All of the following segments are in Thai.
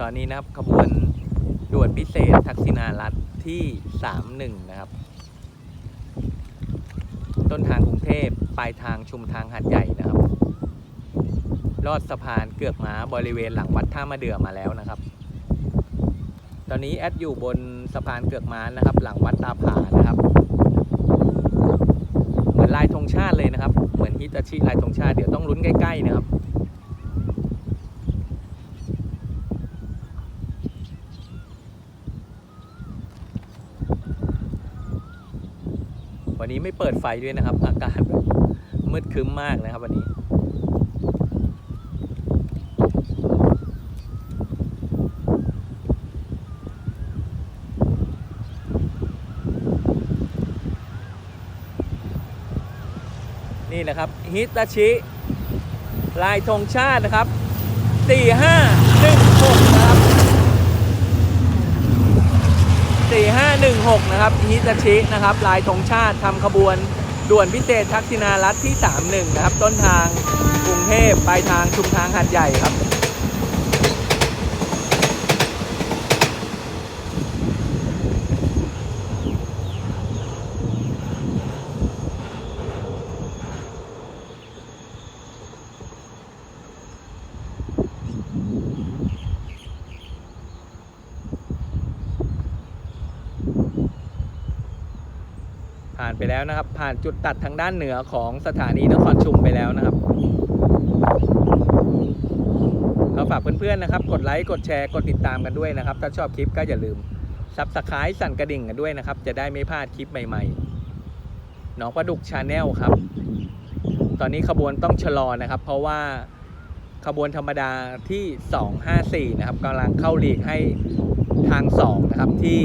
ตอนนี้นะครับขบวนด่วนพิเศษทักษิณารัฐที่ 31 นะครับ ต้นทางกรุงเทพปลายทางชุมทางหัดใหญ่นะครับ ลอดสะพานเกือกม้าบริเวณหลังวัดท่ามะเดื่อมาแล้วนะครับ ตอนนี้แอดอยู่บนสะพานเกือกม้านะครับ หลังวัดตาผานะครับ เหมือนลายธงชาติเลยนะครับ เหมือนฮิตาชิลายธงชาติเดี๋ยวต้องลุ้นใกล้ๆนะครับ วันนี้ไม่เปิดไฟด้วยนะครับ อากาศมืดครึ้มมากนะครับวันนี้นี่นะครับฮิตาชิ ลายธงชาตินะครับ 4516 นะครับ 4516 นะครับฮิตาชินะครับลายธงชาติทำขบวนด่วนพิเศษทักษิณารัฐที่ 31 นะครับ ต้นทางกรุงเทพปลายทางชุมทางหัดใหญ่ครับ ผ่านไปแล้วนะครับ ผ่านจุดตัดทางด้านเหนือของสถานีนครชุมไปแล้วนะครับก็ฝากเพื่อนๆนะครับ กดไลค์กดแชร์กดติดตามกันด้วยนะครับ ถ้าชอบคลิปก็อย่าลืมซับสไครต์สั่นกระดิ่งกันด้วยนะครับ จะได้ไม่พลาดคลิปใหม่ๆน้องประดุกชาแนลครับ ตอนนี้ขบวนต้องชะลอนะครับ เพราะว่าขบวนธรรมดาที่ 254 นะครับกำลังเข้าหลีกให้ทาง 2 นะครับที่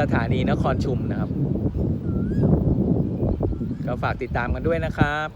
สถานีนครชุมนะครับ ก็ฝากติดตามกันด้วยนะครับ